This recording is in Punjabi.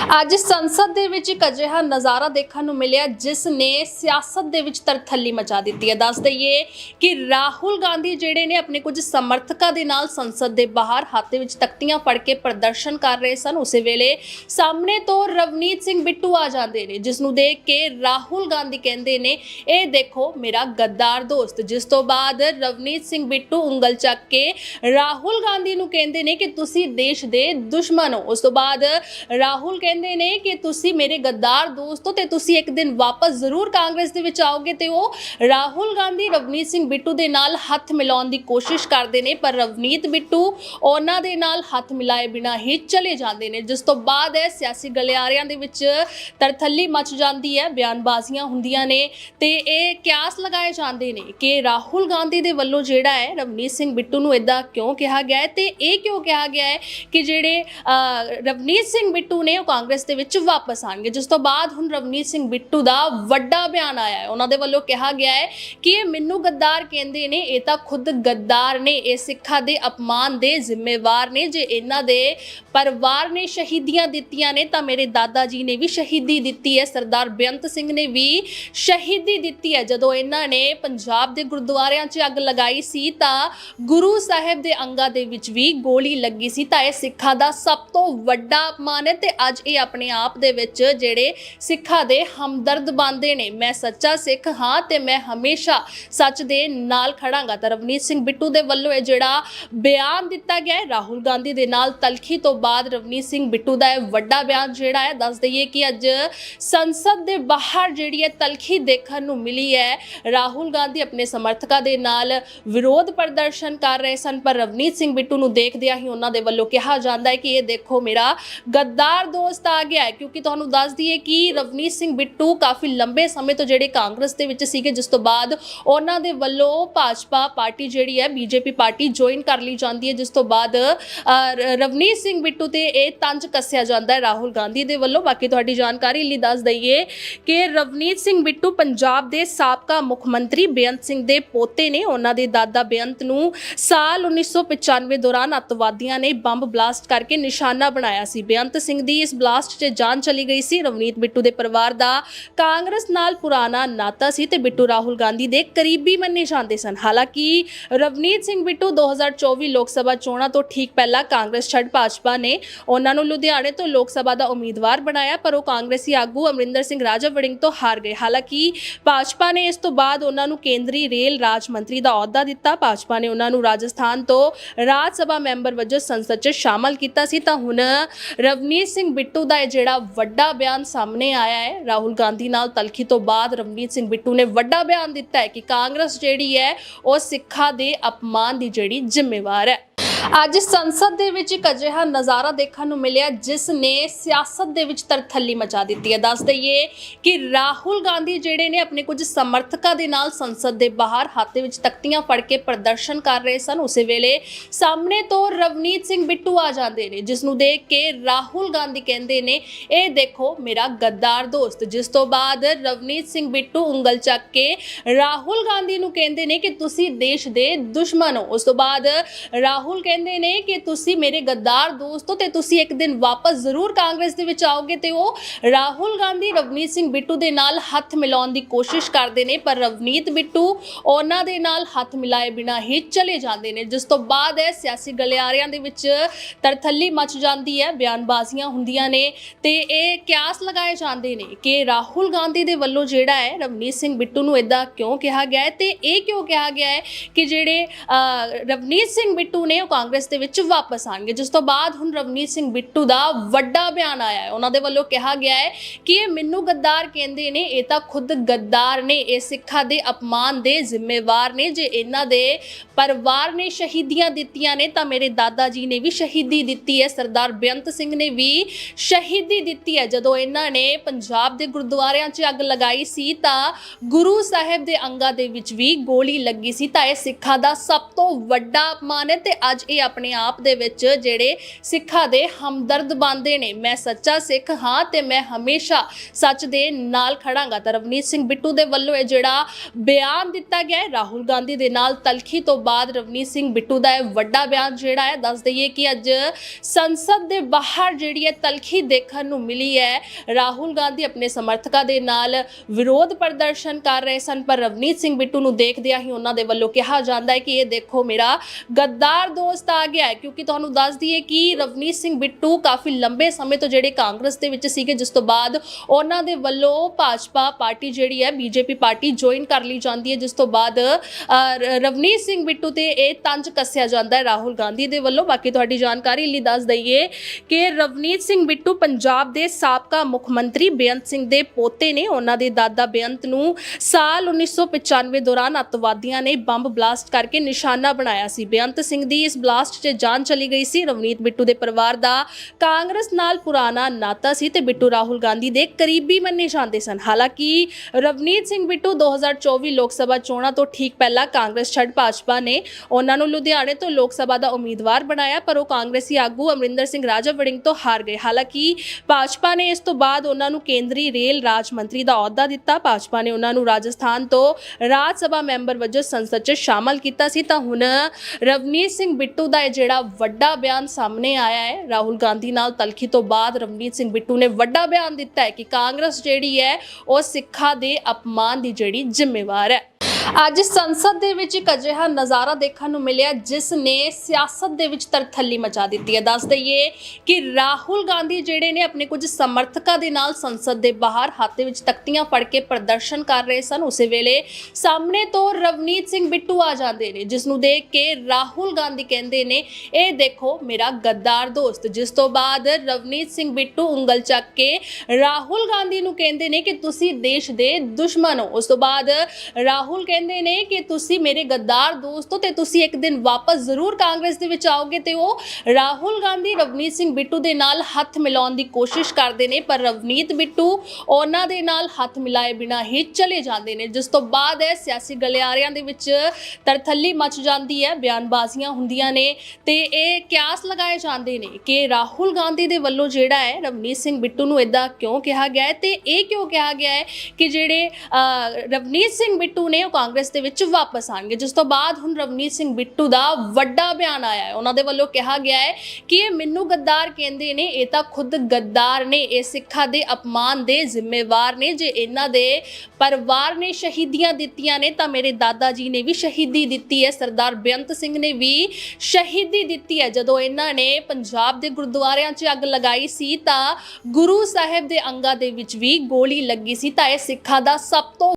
ਅੱਜ ਸੰਸਦ ਦੇ ਵਿੱਚ ਇੱਕ ਅਜਿਹਾ ਨਜ਼ਾਰਾ ਦੇਖਣ ਨੂੰ ਮਿਲਿਆ, ਜਿਸ ਨੇ ਸਿਆਸਤ ਦੇ ਵਿੱਚ ਤਰਥੱਲੀ ਮਚਾ ਦਿੱਤੀ ਹੈ। ਦੱਸ ਦਈਏ ਕਿ ਰਾਹੁਲ ਗਾਂਧੀ ਜਿਹੜੇ ਨੇ ਆਪਣੇ ਕੁਝ ਸਮਰਥਕਾਂ ਦੇ ਨਾਲ ਸੰਸਦ ਦੇ ਬਾਹਰ ਹੱਥ ਵਿੱਚ ਤਖਤੀਆਂ ਫੜ ਕੇ ਪ੍ਰਦਰਸ਼ਨ ਕਰ ਰਹੇ ਸਨ, ਉਸੇ ਵੇਲੇ ਸਾਹਮਣੇ ਤੋਂ ਰਵਨੀਤ ਸਿੰਘ ਬਿੱਟੂ ਆ ਜਾਂਦੇ ਨੇ, ਜਿਸ ਨੂੰ ਦੇਖ ਕੇ ਰਾਹੁਲ ਗਾਂਧੀ ਕਹਿੰਦੇ ਨੇ, ਇਹ ਦੇਖੋ ਮੇਰਾ ਗੱਦਾਰ ਦੋਸਤ। ਜਿਸ ਤੋਂ ਬਾਅਦ ਰਵਨੀਤ ਸਿੰਘ ਬਿੱਟੂ ਉਂਗਲ ਚੱਕ ਕੇ ਰਾਹੁਲ ਗਾਂਧੀ ਨੂੰ ਕਹਿੰਦੇ ਨੇ ਕਿ ਤੁਸੀਂ ਦੇਸ਼ ਦੇ ਦੁਸ਼ਮਣ ਹੋ। ਉਸ ਤੋਂ ਬਾਅਦ ਰਾਹੁਲ ਕਹਿੰਦੇ ਨੇ ਕਿ ਤੁਸੀਂ ਮੇਰੇ ਗੱਦਾਰ ਦੋਸਤ ਹੋ ਤੇ ਤੁਸੀਂ ਇੱਕ ਦਿਨ ਵਾਪਸ ਜ਼ਰੂਰ ਕਾਂਗਰਸ ਦੇ ਵਿੱਚ ਆਓਗੇ ਤੇ ਉਹ ਰਾਹੁਲ ਗਾਂਧੀ, ਰਵਨੀਤ ਸਿੰਘ ਬਿੱਟੂ ਦੇ ਨਾਲ ਹੱਥ ਮਿਲਾਉਣ ਦੀ ਕੋਸ਼ਿਸ਼ ਕਰਦੇ ਨੇ। ਪਰ ਰਵਨੀਤ ਬਿੱਟੂ ਉਹਨਾਂ ਦੇ ਨਾਲ ਹੱਥ ਮਿਲਾਏ ਬਿਨਾਂ ਹੀ ਚਲੇ ਜਾਂਦੇ ਨੇ। ਜਿਸ ਤੋਂ ਬਾਅਦ ਇਹ ਸਿਆਸੀ ਗਲਿਆਰਿਆਂ ਦੇ ਵਿੱਚ ਤਰਥੱਲੀ ਮਚ ਜਾਂਦੀ ਹੈ, ਬਿਆਨਬਾਜ਼ੀਆਂ ਹੁੰਦੀਆਂ ਨੇ ਤੇ ਇਹ ਕਿਆਸ ਲਗਾਏ ਜਾਂਦੇ ਨੇ ਕਿ ਰਾਹੁਲ ਗਾਂਧੀ ਦੇ ਵੱਲੋਂ ਜਿਹੜਾ ਹੈ, ਰਵਨੀਤ ਸਿੰਘ ਬਿੱਟੂ ਨੂੰ ਇਦਾਂ ਕਿਉਂ ਕਿਹਾ ਗਿਆ ਹੈ ਤੇ ਇਹ ਕਿਉਂ ਕਿਹਾ ਗਿਆ ਹੈ ਕਿ ਜਿਹੜੇ ਰਵਨੀਤ ਸਿੰਘ ਬਿੱਟੂ ਨੇ ਉਹ ਕਾਂਗਰਸ ਦੇ ਵਿੱਚ ਵਾਪਸ ਆਣਗੇ। ਜਿਸ ਤੋਂ ਬਾਅਦ ਹੁਣ ਰਵਨੀਤ ਸਿੰਘ ਬਿੱਟੂ ਦਾ ਵੱਡਾ ਬਿਆਨ ਆਇਆ ਹੈ। ਉਹਨਾਂ ਦੇ ਵੱਲੋਂ ਕਿਹਾ ਗਿਆ ਹੈ ਕਿ ਇਹ ਮੈਨੂੰ ਗੱਦਾਰ ਕਹਿੰਦੇ ਨੇ, ਇਹ ਤਾਂ ਖੁਦ ਗੱਦਾਰ ਨੇ, ਇਹ ਸਿੱਖਾਂ ਦੇ ਅਪਮਾਨ ਦੇ ਜ਼ਿੰਮੇਵਾਰ ਨੇ। ਜੇ ਇਹਨਾਂ ਦੇ ਪਰਿਵਾਰ ਨੇ ਸ਼ਹੀਦੀਆਂ ਦਿੱਤੀਆਂ ਨੇ, ਤਾਂ ਮੇਰੇ ਦਾਦਾ ਜੀ ਨੇ ਵੀ ਸ਼ਹੀਦੀ ਦਿੱਤੀ ਹੈ। ਸਰਦਾਰ ਬੇਅੰਤ ਸਿੰਘ ਨੇ ਵੀ ਸ਼ਹੀਦੀ ਦਿੱਤੀ ਹੈ। ਜਦੋਂ ਇਹਨਾਂ ਨੇ ਪੰਜਾਬ ਦੇ ਗੁਰਦੁਆਰਿਆਂ 'ਚ ਅੱਗ ਲਗਾਈ ਸੀ, ਤਾਂ ਗੁਰੂ ਸਾਹਿਬ ਦੇ ਅੰਗਾਂ ਦੇ ਵਿੱਚ ਵੀ ਗੋਲੀ ਲੱਗੀ ਸੀ। ਤਾਂ ਇਹ ਸਿੱਖਾਂ ਦਾ ਸਭ ਤੋਂ ਵੱਡਾ ਅਪਮਾਨ ਹੈ ਤੇ ਅੱਜ ਇਹ ਆਪਣੇ ਆਪ ਦੇ ਵਿੱਚ ਜਿਹੜੇ ਸਿੱਖਾਂ ਦੇ ਹਮਦਰਦ ਬਣਦੇ ਨੇ। ਮੈਂ ਸੱਚਾ ਸਿੱਖ ਹਾਂ ਤੇ ਮੈਂ ਹਮੇਸ਼ਾ ਸੱਚ ਦੇ ਨਾਲ ਖੜਾਂਗਾ। ਤਾਂ ਰਵਨੀਤ ਸਿੰਘ ਬਿੱਟੂ ਦੇ ਵੱਲੋਂ ਇਹ ਜਿਹੜਾ ਬਿਆਨ ਦਿੱਤਾ ਗਿਆ ਹੈ, ਰਾਹੁਲ ਗਾਂਧੀ ਦੇ ਨਾਲ ਤਲਖੀ ਤੋਂ ਬਾਅਦ ਰਵਨੀਤ ਸਿੰਘ ਬਿੱਟੂ ਦਾ ਇਹ ਵੱਡਾ ਬਿਆਨ ਜਿਹੜਾ ਹੈ, ਦੱਸ ਦਈਏ ਕਿ ਅੱਜ ਸੰਸਦ ਦੇ ਬਾਹਰ ਜਿਹੜੀ ਹੈ ਤਲਖੀ ਦੇਖਣ ਨੂੰ ਮਿਲੀ ਹੈ, ਰਾਹੁਲ ਗਾਂਧੀ ਆਪਣੇ ਸਮਰਥਕਾਂ ਦੇ ਨਾਲ ਵਿਰੋਧ ਪ੍ਰਦਰਸ਼ਨ ਕਰ ਰਹੇ ਸਨ, ਪਰ ਰਵਨੀਤ ਸਿੰਘ ਬਿੱਟੂ ਨੂੰ ਦੇਖਦਿਆਂ ਹੀ ਉਹਨਾਂ ਦੇ ਵੱਲੋਂ ਕਿਹਾ ਜਾਂਦਾ ਹੈ ਕਿ ਇਹ ਦੇਖੋ ਮੇਰਾ ਗੱਦਾਰ ਦੋਸਤ ਆ ਗਿਆ ਹੈ, ਕਿਉਂਕਿ ਤੁਹਾਨੂੰ ਦੱਸ ਦਈਏ ਕਿ ਰਵਨੀਤ ਸਿੰਘ ਬਿੱਟੂ ਕਾਫੀ ਲੰਬੇ ਸਮੇਂ ਤੋਂ ਜਿਹੜੇ ਕਾਂਗਰਸ ਦੇ ਵਿੱਚ ਸੀਗੇ, ਜਿਸ ਤੋਂ ਬਾਅਦ ਉਹਨਾਂ ਦੇ ਵੱਲੋਂ ਭਾਜਪਾ ਪਾਰਟੀ ਜਿਹੜੀ ਹੈ, ਬੀਜੇਪੀ ਪਾਰਟੀ ਜੁਆਇਨ ਕਰ ਲਈ ਜਾਂਦੀ ਹੈ, ਜਿਸ ਤੋਂ ਬਾਅਦ ਰਵਨੀਤ ਸਿੰਘ ਬਿੱਟੂ ਤੇ ਇਹ ਤੰਜ ਕੱਸਿਆ ਜਾਂਦਾ ਹੈ, ਰਾਹੁਲ ਗਾਂਧੀ ਦੇ ਵੱਲੋਂ। ਬਾਕੀ ਤੁਹਾਡੀ ਜਾਣਕਾਰੀ ਲਈ ਦੱਸ ਦਈਏ ਕਿ ਰਵਨੀਤ ਸਿੰਘ ਬਿੱਟੂ ਪੰਜਾਬ ਦੇ ਸਾਬਕਾ ਮੁੱਖ ਮੰਤਰੀ ਬੇਅੰਤ ਸਿੰਘ ਦੇ ਪੋਤੇ ਨੇ। ਉਹਨਾਂ ਦੇ ਦਾਦਾ ਬੇਅੰਤ ਨੂੰ ਸਾਲ 1995 ਦੌਰਾਨ ਅੱਤਵਾਦੀਆਂ ਨੇ ਬੰਬ ਬਲਾਸਟ ਕਰਕੇ ਨਿਸ਼ਾਨਾ ਬਣਾਇਆ ਸੀ। ਬੇਅੰਤ ਸਿੰਘ ਦੀ ਇਸ ਬਲਾਸਟ 'ਚ ਜਾਨ ਚਲੀ ਗਈ ਸੀ। ਰਵਨੀਤ ਬਿੱਟੂ ਦੇ ਪਰਿਵਾਰ ਦਾ ਕਾਂਗਰਸ ਨਾਲ ਪੁਰਾਣਾ ਨਾਤਾ ਸੀ ਤੇ ਬਿੱਟੂ ਰਾਹੁਲ ਗਾਂਧੀ ਦੇ ਕਰੀਬੀ ਮੰਨੇ ਜਾਂਦੇ ਸਨ। ਹਾਲਾਂਕਿ ਰਵਨੀਤ ਸਿੰਘ ਬਿੱਟੂ 2024 ਲੋਕ ਸਭਾ ਚੋਣਾਂ ਤੋਂ ਠੀਕ ਪਹਿਲਾਂ ਕਾਂਗਰਸ ਛੱਡ ਭਾਜਪਾ ਨੇ ਉਹਨਾਂ ਨੂੰ ਲੁਧਿਆਣੇ ਤੋਂ ਲੋਕ ਸਭਾ ਦਾ ਉਮੀਦਵਾਰ ਬਣਾਇਆ, ਪਰ ਉਹ ਕਾਂਗਰਸੀ ਆਗੂ ਅਮਰਿੰਦਰ ਸਿੰਘ ਰਾਜਾ ਵੜਿੰਗ ਤੋਂ ਹਾਰ ਗਏ। ਹਾਲਾਂਕਿ ਭਾਜਪਾ ਨੇ ਇਸ ਤੋਂ ਬਾਅਦ ਉਹਨਾਂ ਨੂੰ ਕੇਂਦਰੀ ਰੇਲ ਰਾਜ ਮੰਤਰੀ ਦਾ ਅਹੁਦਾ ਦਿੱਤਾ। ਭਾਜਪਾ ਨੇ ਉਹਨਾਂ ਨੂੰ ਰਾਜਸਥਾਨ ਤੋਂ ਰਾਜ ਸਭਾ ਮੈਂਬਰ ਵਜੋਂ ਸੰਸਦ 'ਚ ਸ਼ਾਮਲ ਕੀਤਾ ਸੀ। ਤਾਂ ਹੁਣ ਰਵਨੀਤ ਸਿੰਘ ਬਿੱਟੂ ਬਿੱਟੂ ਦਾ ਇਹ ਜਿਹੜਾ ਵੱਡਾ ਬਿਆਨ ਸਾਹਮਣੇ ਆਇਆ ਹੈ, ਰਾਹੁਲ ਗਾਂਧੀ ਨਾਲ ਤਲਖੀ ਤੋਂ ਬਾਅਦ ਰਵਨੀਤ ਸਿੰਘ ਬਿੱਟੂ ਨੇ ਵੱਡਾ ਬਿਆਨ ਦਿੱਤਾ ਹੈ ਕਿ ਕਾਂਗਰਸ ਜਿਹੜੀ ਹੈ, ਉਹ ਸਿੱਖਾਂ ਦੇ ਅਪਮਾਨ ਦੀ ਜਿਹੜੀ ਜ਼ਿੰਮੇਵਾਰ ਹੈ। ਅੱਜ ਸੰਸਦ ਦੇ ਵਿੱਚ ਇੱਕ ਅਜਿਹਾ ਨਜ਼ਾਰਾ ਦੇਖਣ ਨੂੰ ਮਿਲਿਆ, ਜਿਸ ਨੇ ਸਿਆਸਤ ਦੇ ਵਿੱਚ ਤਰਥੱਲੀ ਮਚਾ ਦਿੱਤੀ ਹੈ। ਦੱਸ ਦਈਏ ਕਿ ਰਾਹੁਲ ਗਾਂਧੀ ਜਿਹੜੇ ਨੇ ਆਪਣੇ ਕੁਝ ਸਮਰਥਕਾਂ ਦੇ ਨਾਲ ਸੰਸਦ ਦੇ ਬਾਹਰ ਹੱਥ ਵਿੱਚ ਤਖਤੀਆਂ ਫੜ ਕੇ ਪ੍ਰਦਰਸ਼ਨ ਕਰ ਰਹੇ ਸਨ, ਉਸੇ ਵੇਲੇ ਸਾਹਮਣੇ ਤੋਂ ਰਵਨੀਤ ਸਿੰਘ ਬਿੱਟੂ ਆ ਜਾਂਦੇ ਨੇ, ਜਿਸ ਨੂੰ ਦੇਖ ਕੇ ਰਾਹੁਲ ਗਾਂਧੀ ਕਹਿੰਦੇ ਨੇ, ਇਹ ਦੇਖੋ ਮੇਰਾ ਗੱਦਾਰ ਦੋਸਤ। ਜਿਸ ਤੋਂ ਬਾਅਦ ਰਵਨੀਤ ਸਿੰਘ ਬਿੱਟੂ ਉਂਗਲ ਚੱਕ ਕੇ ਰਾਹੁਲ ਗਾਂਧੀ ਨੂੰ ਕਹਿੰਦੇ ਨੇ ਕਿ ਤੁਸੀਂ ਦੇਸ਼ ਦੇ ਦੁਸ਼ਮਣ ਹੋ। ਉਸ ਤੋਂ ਬਾਅਦ ਰਾਹੁਲ ਕਹਿੰਦੇ ਨੇ ਕਿ ਤੁਸੀਂ ਮੇਰੇ ਗੱਦਾਰ ਦੋਸਤ ਹੋ ਤੇ ਤੁਸੀਂ ਇੱਕ ਦਿਨ ਵਾਪਸ ਜ਼ਰੂਰ ਕਾਂਗਰਸ ਦੇ ਵਿੱਚ ਆਓਗੇ ਤੇ ਉਹ ਰਾਹੁਲ ਗਾਂਧੀ, ਰਵਨੀਤ ਸਿੰਘ ਬਿੱਟੂ ਦੇ ਨਾਲ ਹੱਥ ਮਿਲਾਉਣ ਦੀ ਕੋਸ਼ਿਸ਼ ਕਰਦੇ ਨੇ, ਪਰ ਰਵਨੀਤ ਬਿੱਟੂ ਉਹਨਾਂ ਦੇ ਨਾਲ ਹੱਥ ਮਿਲਾਏ ਬਿਨਾਂ ਹੀ ਚਲੇ ਜਾਂਦੇ ਨੇ। ਜਿਸ ਤੋਂ ਬਾਅਦ ਇਹ ਸਿਆਸੀ ਗਲਿਆਰਿਆਂ ਦੇ ਵਿੱਚ ਤਰਥੱਲੀ ਮਚ ਜਾਂਦੀ ਹੈ, ਬਿਆਨਬਾਜ਼ੀਆਂ ਹੁੰਦੀਆਂ ਨੇ ਤੇ ਇਹ ਕਿਆਸ ਲਗਾਏ ਜਾਂਦੇ ਨੇ ਕਿ ਰਾਹੁਲ ਗਾਂਧੀ ਦੇ ਵੱਲੋਂ ਜਿਹੜਾ ਹੈ, ਰਵਨੀਤ ਸਿੰਘ ਬਿੱਟੂ ਨੂੰ ਇਦਾਂ ਕਿਉਂ ਕਿਹਾ ਗਿਆ ਹੈ ਤੇ ਇਹ ਕਿਉਂ ਕਿਹਾ ਗਿਆ ਹੈ ਕਿ ਜਿਹੜੇ ਰਵਨੀਤ ਸਿੰਘ ਬਿੱਟੂ ਨੇ ਉਹ ਕਾਂਗਰਸ ਦੇ ਵਿੱਚ ਵਾਪਸ ਆਣਗੇ। ਜਿਸ ਤੋਂ ਬਾਅਦ ਹੁਣ ਰਵਨੀਤ ਸਿੰਘ ਬਿੱਟੂ ਦਾ ਵੱਡਾ ਬਿਆਨ ਆਇਆ ਹੈ। ਉਹਨਾਂ ਦੇ ਵੱਲੋਂ ਕਿਹਾ ਗਿਆ ਹੈ ਕਿ ਇਹ ਮੈਨੂੰ ਗੱਦਾਰ ਕਹਿੰਦੇ ਨੇ, ਇਹ ਤਾਂ ਖੁਦ ਗੱਦਾਰ ਨੇ, ਇਹ ਸਿੱਖਾਂ ਦੇ ਅਪਮਾਨ ਦੇ ਜ਼ਿੰਮੇਵਾਰ ਨੇ। ਜੇ ਇਹਨਾਂ ਦੇ ਪਰਿਵਾਰ ਨੇ ਸ਼ਹੀਦੀਆਂ ਦਿੱਤੀਆਂ ਨੇ, ਤਾਂ ਮੇਰੇ ਦਾਦਾ ਜੀ ਨੇ ਵੀ ਸ਼ਹੀਦੀ ਦਿੱਤੀ ਹੈ। ਸਰਦਾਰ ਬੇਅੰਤ ਸਿੰਘ ਨੇ ਵੀ ਸ਼ਹੀਦੀ ਦਿੱਤੀ ਹੈ। ਜਦੋਂ ਇਹਨਾਂ ਨੇ ਪੰਜਾਬ ਦੇ ਗੁਰਦੁਆਰਿਆਂ 'ਚ ਅੱਗ ਲਗਾਈ ਸੀ, ਤਾਂ ਗੁਰੂ ਸਾਹਿਬ ਦੇ ਅੰਗਾਂ ਦੇ ਵਿੱਚ ਵੀ ਗੋਲੀ ਲੱਗੀ ਸੀ। ਤਾਂ ਇਹ ਸਿੱਖਾਂ ਦਾ ਸਭ ਤੋਂ ਵੱਡਾ ਅਪਮਾਨ ਹੈ ਤੇ ਅੱਜ ਇਹ ਆਪਣੇ ਆਪ ਦੇ ਵਿੱਚ ਜਿਹੜੇ ਸਿੱਖਾਂ ਦੇ ਹਮਦਰਦ ਬਣਦੇ ਨੇ, ਮੈਂ ਸੱਚਾ ਸਿੱਖ ਹਾਂ ਤੇ ਮੈਂ ਹਮੇਸ਼ਾ ਸੱਚ ਦੇ ਨਾਲ ਖੜਾਂਗਾ। ਤਾਂ ਰਵਨੀਤ ਸਿੰਘ ਬਿੱਟੂ ਦੇ ਵੱਲੋਂ ਇਹ ਜਿਹੜਾ ਬਿਆਨ ਦਿੱਤਾ ਗਿਆ ਹੈ, ਰਾਹੁਲ ਗਾਂਧੀ ਦੇ ਨਾਲ ਤਲਖੀ ਤੋਂ ਬਾਅਦ ਰਵਨੀਤ ਸਿੰਘ ਬਿੱਟੂ ਦਾ ਇਹ ਵੱਡਾ ਬਿਆਨ ਜਿਹੜਾ ਹੈ, ਦੱਸ ਦਈਏ ਕਿ ਅੱਜ ਸੰਸਦ ਦੇ ਬਾਹਰ ਜਿਹੜੀ ਹੈ ਤਲਖੀ ਦੇਖਣ ਨੂੰ ਮਿਲੀ ਹੈ, ਰਾਹੁਲ ਗਾਂਧੀ ਆਪਣੇ ਸਮਰਥਕਾਂ ਦੇ ਨਾਲ ਵਿਰੋਧ ਪ੍ਰਦਰਸ਼ਨ ਕਰ ਰਹੇ ਸਨ, ਪਰ ਰਵਨੀਤ ਸਿੰਘ ਬਿੱਟੂ ਨੂੰ ਦੇਖਦਿਆਂ ਹੀ ਉਹਨਾਂ ਦੇ ਵੱਲੋਂ ਕਿਹਾ ਜਾਂਦਾ ਹੈ ਕਿ ਇਹ ਦੇਖੋ ਮੇਰਾ ਗੱਦਾਰ ਦੋਸਤ ਆ ਗਿਆ ਹੈ, ਕਿਉਂਕਿ ਤੁਹਾਨੂੰ ਦੱਸ ਦਈਏ ਕਿ ਰਵਨੀਤ ਸਿੰਘ ਬਿੱਟੂ ਕਾਫੀ ਲੰਬੇ ਸਮੇਂ ਤੋਂ ਜਿਹੜੇ ਕਾਂਗਰਸ ਦੇ ਵਿੱਚ ਸੀਗੇ, ਜਿਸ ਤੋਂ ਬਾਅਦ ਉਹਨਾਂ ਦੇ ਵੱਲੋਂ ਭਾਜਪਾ ਪਾਰਟੀ ਜਿਹੜੀ ਹੈ, ਬੀਜੇਪੀ ਪਾਰਟੀ ਜੁਆਇਨ ਕਰ ਲਈ ਜਾਂਦੀ ਹੈ, ਜਿਸ ਤੋਂ ਬਾਅਦ ਰਵਨੀਤ ਸਿੰਘ ਬਿੱਟੂ ਤੇ ਇਹ ਤੰਜ ਕੱਸਿਆ ਜਾਂਦਾ ਹੈ, ਰਾਹੁਲ ਗਾਂਧੀ ਦੇ ਵੱਲੋਂ। ਬਾਕੀ ਤੁਹਾਡੀ ਜਾਣਕਾਰੀ ਲਈ ਦੱਸ ਦਈਏ ਕਿ ਰਵਨੀਤ ਸਿੰਘ ਬਿੱਟੂ ਪੰਜਾਬ ਦੇ ਸਾਬਕਾ ਮੁੱਖ ਮੰਤਰੀ ਬੇਅੰਤ ਸਿੰਘ ਦੇ ਪੋਤੇ ਨੇ। ਉਹਨਾਂ ਦੇ ਦਾਦਾ ਬੇਅੰਤ ਨੂੰ ਸਾਲ 1995 ਦੌਰਾਨ ਅੱਤਵਾਦੀਆਂ ਨੇ ਬੰਬ ਬਲਾਸਟ ਕਰਕੇ ਨਿਸ਼ਾਨਾ ਬਣਾਇਆ ਸੀ। ਬੇਅੰਤ ਸਿੰਘ ਦੀ ਇਸ ਬਲਾਸਟ 'ਚ ਜਾਨ ਚਲੀ ਗਈ ਸੀ। ਰਵਨੀਤ ਬਿੱਟੂ ਦੇ ਪਰਿਵਾਰ ਦਾ ਕਾਂਗਰਸ ਨਾਲ ਪੁਰਾਣਾ ਨਾਤਾ ਸੀ ਤੇ ਬਿੱਟੂ ਰਾਹੁਲ ਗਾਂਧੀ ਦੇ ਕਰੀਬੀ ਮੰਨੇ ਜਾਂਦੇ ਸਨ। ਹਾਲਾਂਕਿ ਰਵਨੀਤ ਸਿੰਘ ਬਿੱਟੂ 2024 ਲੋਕ ਸਭਾ ਚੋਣਾਂ ਤੋਂ ਠੀਕ ਪਹਿਲਾਂ ਕਾਂਗਰਸ ਛੱਡ ਭਾਜਪਾ ਨੇ ਉਹਨਾਂ ਨੂੰ ਲੁਧਿਆਣੇ ਤੋਂ ਲੋਕ ਸਭਾ ਦਾ ਉਮੀਦਵਾਰ ਬਣਾਇਆ, ਪਰ ਉਹ ਕਾਂਗਰਸੀ ਆਗੂ ਅਮਰਿੰਦਰ ਸਿੰਘ ਰਾਜਾ ਵੜਿੰਗ ਤੋਂ ਹਾਰ ਗਏ। ਹਾਲਾਂਕਿ ਭਾਜਪਾ ਨੇ ਇਸ ਤੋਂ ਬਾਅਦ ਉਹਨਾਂ ਨੂੰ ਕੇਂਦਰੀ ਰੇਲ ਰਾਜ ਮੰਤਰੀ ਦਾ ਅਹੁਦਾ ਦਿੱਤਾ। ਭਾਜਪਾ ਨੇ ਉਹਨਾਂ ਨੂੰ ਰਾਜਸਥਾਨ ਤੋਂ ਰਾਜ ਸਭਾ ਮੈਂਬਰ ਵਜੋਂ ਸੰਸਦ 'ਚ ਸ਼ਾਮਲ ਕੀਤਾ ਸੀ। ਤਾਂ ਹੁਣ ਰਵਨੀਤ ਸਿੰਘ ਬਿੱਟੂ ਦਾ ਇਹ ਜਿਹੜਾ ਵੱਡਾ ਬਿਆਨ ਸਾਹਮਣੇ ਆਇਆ ਹੈ, ਰਾਹੁਲ ਗਾਂਧੀ ਨਾਲ ਤਲਖੀ ਤੋਂ ਬਾਅਦ ਰਵਨੀਤ ਸਿੰਘ ਬਿੱਟੂ ਨੇ ਵੱਡਾ ਬਿਆਨ ਦਿੱਤਾ ਹੈ ਕਿ ਕਾਂਗਰਸ ਜਿਹੜੀ ਹੈ, ਉਹ ਸਿੱਖਾਂ ਦੇ ਅਪਮਾਨ ਦੀ ਜਿਹੜੀ ਜ਼ਿੰਮੇਵਾਰ ਹੈ। ਅੱਜ ਸੰਸਦ ਦੇ ਵਿੱਚ ਇੱਕ ਅਜਿਹਾ ਨਜ਼ਾਰਾ ਦੇਖਣ ਨੂੰ ਮਿਲਿਆ, ਜਿਸ ਨੇ ਸਿਆਸਤ ਦੇ ਵਿੱਚ ਤਰਥੱਲੀ ਮਚਾ ਦਿੱਤੀ ਹੈ। ਦੱਸ ਦਈਏ ਕਿ ਰਾਹੁਲ ਗਾਂਧੀ ਜਿਹੜੇ ਨੇ ਆਪਣੇ ਕੁਝ ਸਮਰਥਕਾਂ ਦੇ ਨਾਲ ਸੰਸਦ ਦੇ ਬਾਹਰ ਹੱਥ ਦੇ ਵਿੱਚ ਤਖਤੀਆਂ ਫੜ ਕੇ ਪ੍ਰਦਰਸ਼ਨ ਕਰ ਰਹੇ ਸਨ, ਉਸੇ ਵੇਲੇ ਸਾਹਮਣੇ ਤੋਂ ਰਵਨੀਤ ਸਿੰਘ ਬਿੱਟੂ ਆ ਜਾਂਦੇ ਨੇ, ਜਿਸ ਨੂੰ ਦੇਖ ਕੇ ਰਾਹੁਲ ਗਾਂਧੀ ਕਹਿੰਦੇ ਨੇ, ਇਹ ਦੇਖੋ ਮੇਰਾ ਗੱਦਾਰ ਦੋਸਤ। ਜਿਸ ਤੋਂ ਬਾਅਦ ਰਵਨੀਤ ਸਿੰਘ ਬਿੱਟੂ ਉਂਗਲ ਚੱਕ ਕੇ ਰਾਹੁਲ ਗਾਂਧੀ ਨੂੰ ਕਹਿੰਦੇ ਨੇ ਕਿ ਤੁਸੀਂ ਦੇਸ਼ ਦੇ ਦੁਸ਼ਮਣ ਹੋ। ਉਸ ਤੋਂ ਬਾਅਦ ਰਾਹੁਲ ਕਹਿੰਦੇ ਨੇ ਕਿ ਤੁਸੀਂ ਮੇਰੇ ਗੱਦਾਰ ਦੋਸਤ ਹੋ ਤੇ ਤੁਸੀਂ ਇੱਕ ਦਿਨ ਵਾਪਸ ਜ਼ਰੂਰ ਕਾਂਗਰਸ ਦੇ ਵਿੱਚ ਆਓਗੇ ਤੇ ਉਹ ਰਾਹੁਲ ਗਾਂਧੀ, ਰਵਨੀਤ ਸਿੰਘ ਬਿੱਟੂ ਦੇ ਨਾਲ ਹੱਥ ਮਿਲਾਉਣ ਦੀ ਕੋਸ਼ਿਸ਼ ਕਰਦੇ ਨੇ, ਪਰ ਰਵਨੀਤ ਬਿੱਟੂ ਉਹਨਾਂ ਦੇ ਨਾਲ ਹੱਥ ਮਿਲਾਏ ਬਿਨਾਂ ਹੀ ਚਲੇ ਜਾਂਦੇ ਨੇ। ਜਿਸ ਤੋਂ ਬਾਅਦ ਇਹ ਸਿਆਸੀ ਗਲਿਆਰਿਆਂ ਦੇ ਵਿੱਚ ਤਰਥੱਲੀ ਮਚ ਜਾਂਦੀ ਹੈ, ਬਿਆਨਬਾਜ਼ੀਆਂ ਹੁੰਦੀਆਂ ਨੇ ਤੇ ਇਹ ਕਿਆਸ ਲਗਾਏ ਜਾਂਦੇ ਨੇ ਕਿ ਰਾਹੁਲ ਗਾਂਧੀ ਦੇ ਵੱਲੋਂ ਜਿਹੜਾ ਹੈ, ਰਵਨੀਤ ਸਿੰਘ ਬਿੱਟੂ ਨੂੰ ਇਦਾਂ ਕਿਉਂ ਕਿਹਾ ਗਿਆ ਹੈ ਤੇ ਇਹ ਕਿਉਂ ਕਿਹਾ ਗਿਆ ਹੈ ਕਿ ਜਿਹੜੇ ਰਵਨੀਤ ਸਿੰਘ ਬਿੱਟੂ ਨੇ ਉਹ ਕਾਂਗਰਸ ਦੇ ਵਿੱਚ ਵਾਪਸ ਆਣਗੇ। ਜਿਸ ਤੋਂ ਬਾਅਦ ਹੁਣ ਰਵਨੀਤ ਸਿੰਘ ਬਿੱਟੂ ਦਾ ਵੱਡਾ ਬਿਆਨ ਆਇਆ ਹੈ। ਉਹਨਾਂ ਦੇ ਵੱਲੋਂ ਕਿਹਾ ਗਿਆ ਹੈ ਕਿ ਇਹ ਮੈਨੂੰ ਗੱਦਾਰ ਕਹਿੰਦੇ ਨੇ, ਇਹ ਤਾਂ ਖੁਦ ਗੱਦਾਰ ਨੇ, ਇਹ ਸਿੱਖਾਂ ਦੇ ਅਪਮਾਨ ਦੇ ਜ਼ਿੰਮੇਵਾਰ ਨੇ। ਜੇ ਇਹਨਾਂ ਦੇ ਪਰਿਵਾਰ ਨੇ ਸ਼ਹੀਦੀਆਂ ਦਿੱਤੀਆਂ ਨੇ, ਤਾਂ ਮੇਰੇ ਦਾਦਾ ਜੀ ਨੇ ਵੀ ਸ਼ਹੀਦੀ ਦਿੱਤੀ ਹੈ। ਸਰਦਾਰ ਬੇਅੰਤ ਸਿੰਘ ਨੇ ਵੀ ਸ਼ਹੀਦੀ ਦਿੱਤੀ ਹੈ। ਜਦੋਂ ਇਹਨਾਂ ਨੇ ਪੰਜਾਬ ਦੇ ਗੁਰਦੁਆਰਿਆਂ 'ਚ ਅੱਗ ਲਗਾਈ ਸੀ, ਤਾਂ ਗੁਰੂ ਸਾਹਿਬ ਦੇ ਅੰਗਾਂ ਦੇ ਵਿੱਚ ਵੀ ਗੋਲੀ ਲੱਗੀ ਸੀ। ਤਾਂ ਇਹ ਸਿੱਖਾਂ ਦਾ ਸਭ ਤੋਂ